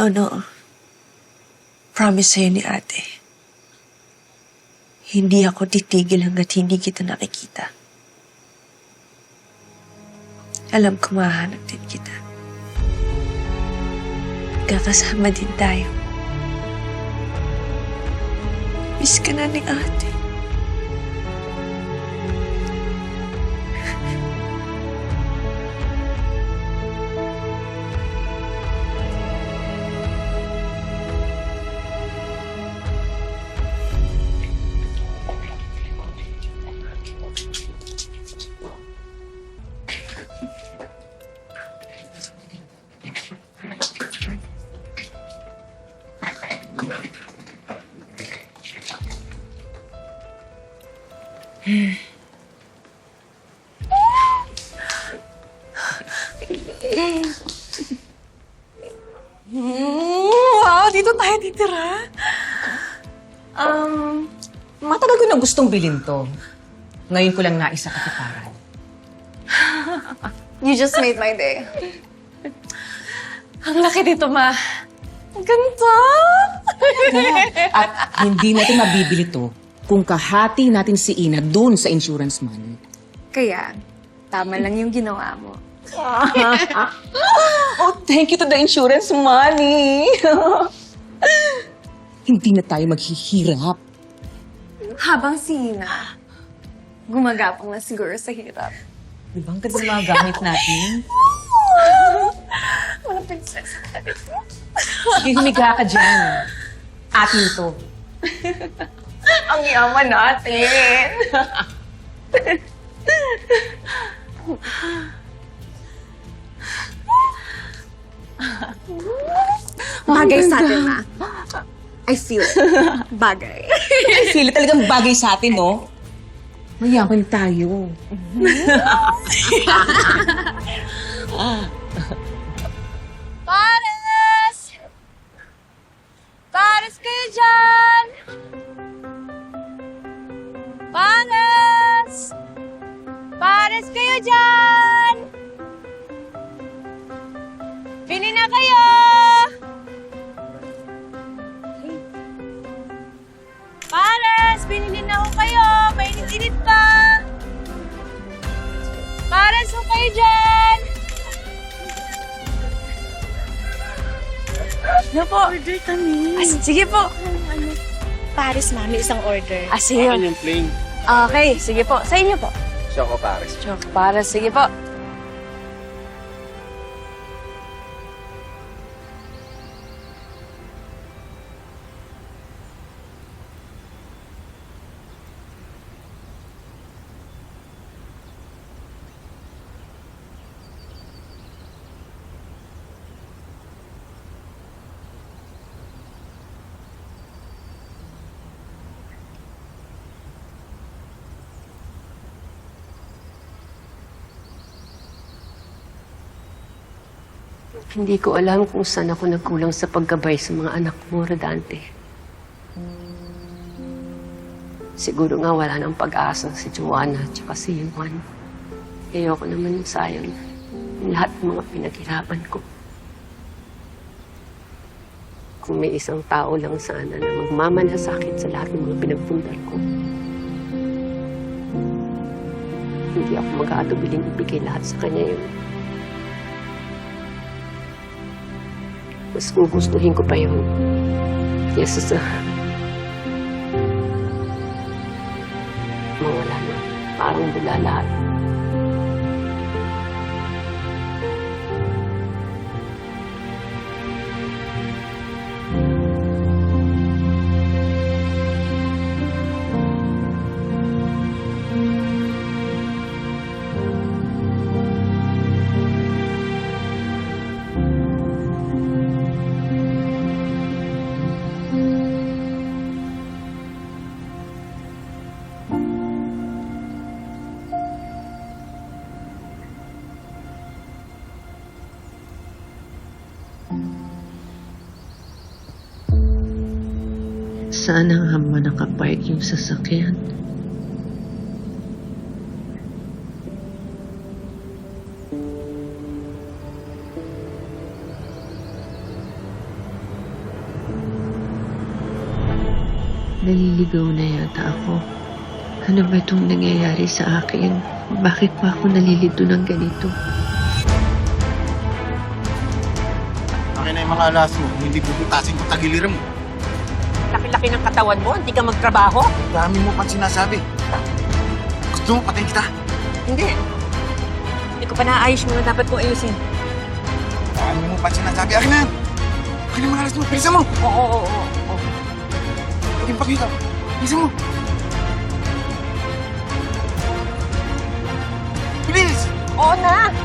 No, no. Promise sa'yo ni ate. Hindi ako titigil hanggat hindi kita nakikita. Alam ko mahanap din kita. Kakasama din tayo. Miss ka na ni ate. Wow, dito tayo titira. Um, matagal ko na gustong bilhin to. Ngayon ko lang naisa katiparan. You just made my day. Ang laki dito, ma. Ang ganda! At hindi natin mabibili to kung kahati natin si Ina doon sa insurance money. Kaya, tama lang yung ginawa mo. Oh, thank you to the insurance money. hindi na tayo maghihirap. Habang si Ina, gumagapang na siguro sa hirap. Di ba ang ganda ng mga gamit natin? Mga prinsesa. Sige, humiga ka dyan. Atin to. Ang yaman natin. Bagay sa atin, ma. I feel it. Bagay. Sili talagang bagay sa atin, no? Mayaman tayo. kayo! Pares! Binili na ho kayo! Mainit-init pa! Pares ho kayo dyan! Ano po? Order kami. Ah, sige po. Paris, mami, isang order. Ah, sige. Akin yung plain. Okay, sige po. Sa inyo po. Choco Paris. Choco para. Sige po. Hindi ko alam kung saan ako nagkulang sa paggabay sa mga anak mo, Rodante. Siguro nga wala nang pag-asa si Joanna at saka si Juan. Ayoko naman yung sayang yung lahat ng mga pinaghirapan ko. Kung may isang tao lang sana na magmamalasakit sa lahat ng mga pinagpundal ko. Hindi ako mag-aatubiling ibigay lahat sa kanya yun. Mas gugustuhin ko pa yun. Kesa sa... Mawala na. Parang bula lahat. saan ang hama nakapark yung sasakyan. Naliligaw na yata ako. Ano ba itong nangyayari sa akin? Bakit pa ako nalilito ng ganito? Akin na yung mga alas mo. Hindi puputasin ko tagiliran mo laki-laki ng katawan mo, hindi ka magtrabaho? Dami mo pang sinasabi. Gusto mo patayin kita? Hindi. Hindi ko pa naayos mo na dapat kong ayusin. Dami mo pang sinasabi. Akin na yan! Akin ang mga mo! Bilisan mo! Oo, oo, oo. oo. Hindi mo pakita. Bilisan mo! Bilis! Oo na!